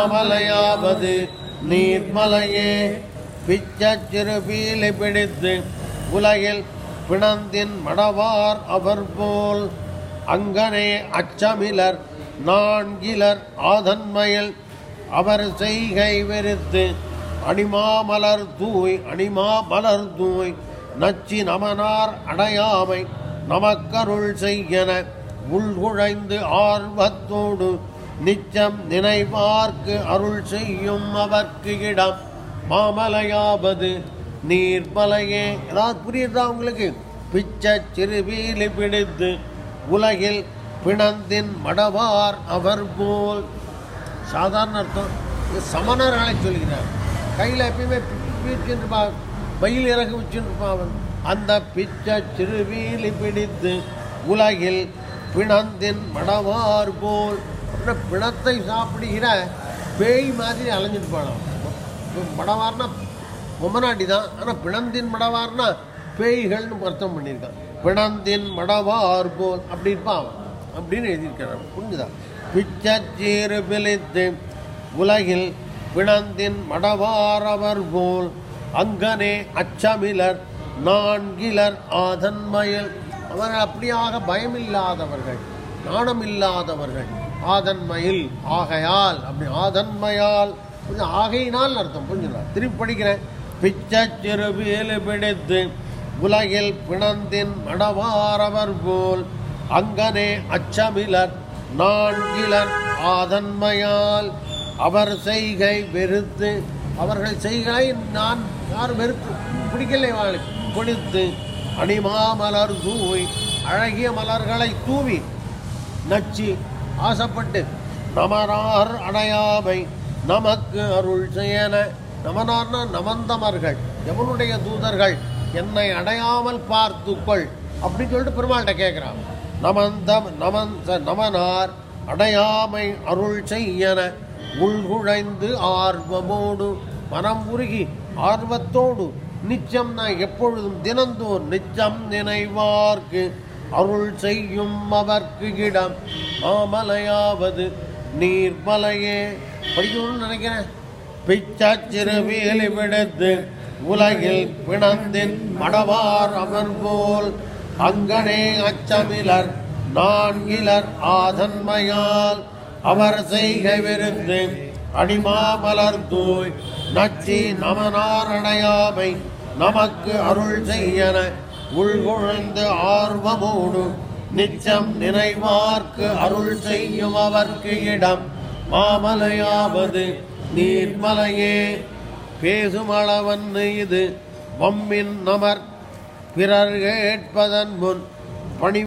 மலையாவது நீர்மலையே. பிச்சச்சிறு பிடித்து உலகில் பிணந்தின் மடவார் அவர் போல் அங்கனே அச்சமிலர் நான்கிலர் ஆதன்மையில் அவர் செய்கை வெறுத்து அணிமாமலர் தூய் அணிமா மலர் தூய். நச்சி நமனார் அடையாமை நமக்கருள் செய்யன. உள்குழைந்து ஆர்வத்தோடு நிச்சம் நினைவார்க்கு அருள் செய்யும் அவர்க்கு இடம். மாமலையாவது நீர்மலையே ஏதாவது புரியுதா உங்களுக்கு? பிச்சை சிறுவீலி பிடித்து உலகில் பிணந்தின் மடவார் அவர் போல் சாதாரண அர்த்தம். இது சமணர்களை சொல்கிறார். கையில் எப்பயுமே பீச்சுருப்பா பயில் இறகு வச்சுருப்பா அவன்? அந்த பிச்சை சிறுவீலி பிடித்து உலகில் பிணந்தின் மடவார் போல். அப்படின்னா பிணத்தை சாப்பிடுகிற பேய் மாதிரி அலைஞ்சிட்டு போனான் மடவார்னா பொம்மநாட்டி தான் ஆனால் பிணந்தின் மடவார்னா பேய்கள்னு அர்த்தம் பண்ணியிருக்கான். பிணந்தின் மடவார் போல் அப்படி இருப்பான் அவன். அப்படின்னு எழுதியிருக்கிறான். புரிஞ்சுதா? பிச்சச்சீறு பிழைத்து உலகில் பிணந்தின் மடவாரவர் போல் அங்கனே அச்சமிலர் நான்கிலர் ஆதன்மயல். அவர்கள் அப்படியாக பயமில்லாதவர்கள் நாணமில்லாதவர்கள் ஆதன்மையில் ஆகையால் அப்படி ஆதன்மையால் கொஞ்சம் ஆகையினால் அர்த்தம் புரிஞ்சுக்கலாம் திருப்பி படிக்கிறேன். பிச்சச்சிறு வேலு பிடித்து உலகில் பிணந்தின் மடவாரவர் போல் அங்கனே அச்சமிலர் நான்கிலர் ஆதன்மையால் அவர் செய்கை வெறுத்து அவர்கள் செய்களை நான் யார் வெறுத்து பிடிக்கலை பிடித்து கொடுத்து அணிமாமலர் தூவி அழகிய மலர்களை தூவி நச்சு ஆசைப்பட்டு நமனார் அடையாமை நமக்கு அருள் செய்யன நமனார்னா நமந்தமர்கள் எவனுடைய தூதர்கள் என்னை அடையாமல் பார்த்துக்கொள் அப்படின்னு சொல்லிட்டு பெருமாள்கிட்ட கேட்குறான் நமந்தம் நமந்த நமனார் அடையாமை அருள் செய்யன உள்குழைந்து ஆர்வமோடு மனம் உருகி ஆர்வத்தோடு நிச்சம் நான் எப்பொழுதும் தினந்தோர் நிச்சம் நினைவார்க்கு அருள் செய்யும் அவர்க்கு இடம். மாமலையாவது நீர்மலையே. படிக்கணும்னு நினைக்கிறேன். பிச்சாச்சிறு வேலி விடுத்து உலகில் பிணந்தின் மடவார் அவர் போல். அங்கனே அச்சமிலர் நான்கிலர் ஆதன்மையால். அவர் செய்கவிருந்து அடிமாமலர் தூய். நச்சி நமனாரணையாமை நமக்கு அருள் செய்யன. உள்குழந்து ஆர்வமோடு நிச்சம் நினைவார்க்கு அருள் செய்யும் அவர்க்கு இடம். மாமலையாவது நீர்மலையே. பேசுமளவன் இது வம்மின் நமர் பிறர் கேட்பதன் முன் பணி